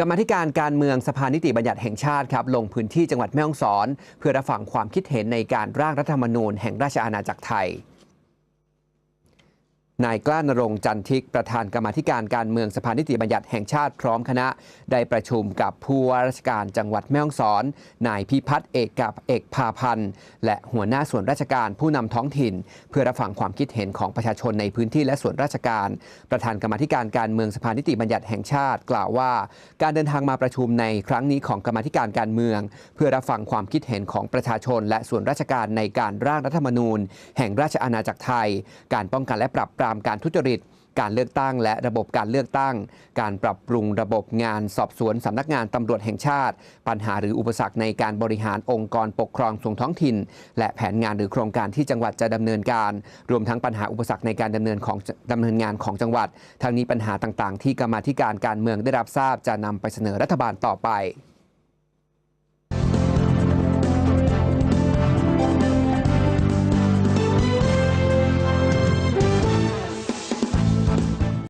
กรรมธิการการเมืองสภานิติบัญญัติแห่งชาติครับลงพื้นที่จังหวัดแม่ฮ่องสอน เพื่อรับฟังความคิดเห็นในการร่างรัฐธรรมนูญแห่งราชอาณาจักรไทย นายกล้านรงจันทิก ประธานกรรมธิการการเมืองสภานิติบัญญัติแห่งชาติพร้อมคณะ ได้ประชุมกับผู้ว่าราชการจังหวัดแม่ฮ่องสอน นายพิพัฒน์เอกกับเอกพาพันธ์ และหัวหน้าส่วนราชการผู้นำท้องถิ่น เพื่อรับฟังความคิดเห็นของประชาชนในพื้นที่และส่วนราชการ ประธานกรรมธิการการเมืองสภานิติบัญญัติแห่งชาติ กล่าวว่า การเดินทางมาประชุมในครั้งนี้ของกรรมธิการการเมือง เพื่อรับฟังความคิดเห็นของประชาชน และส่วนราชการในการร่างรัฐธรรมนูญ แห่งราชอาณาจักรไทย การป้องกันและปรับปรามการทุจริต การเลือกตั้ง และระบบการเลือกตั้ง การปรับปรุงระบบงานสอบสวนสำนักงานตำรวจแห่งชาติ ปัญหาหรืออุปสรรคในการบริหารองค์กรปกครองส่วนท้องถิ่น และแผนงานหรือโครงการที่จังหวัดจะดำเนินการ รวมทั้งปัญหาอุปสรรคในการดำเนินของดำเนินงานของจังหวัด ทั้งนี้ปัญหาต่างๆ ที่กรรมาธิการการเมืองได้รับทราบจะนำไปเสนอรัฐบาลต่อไป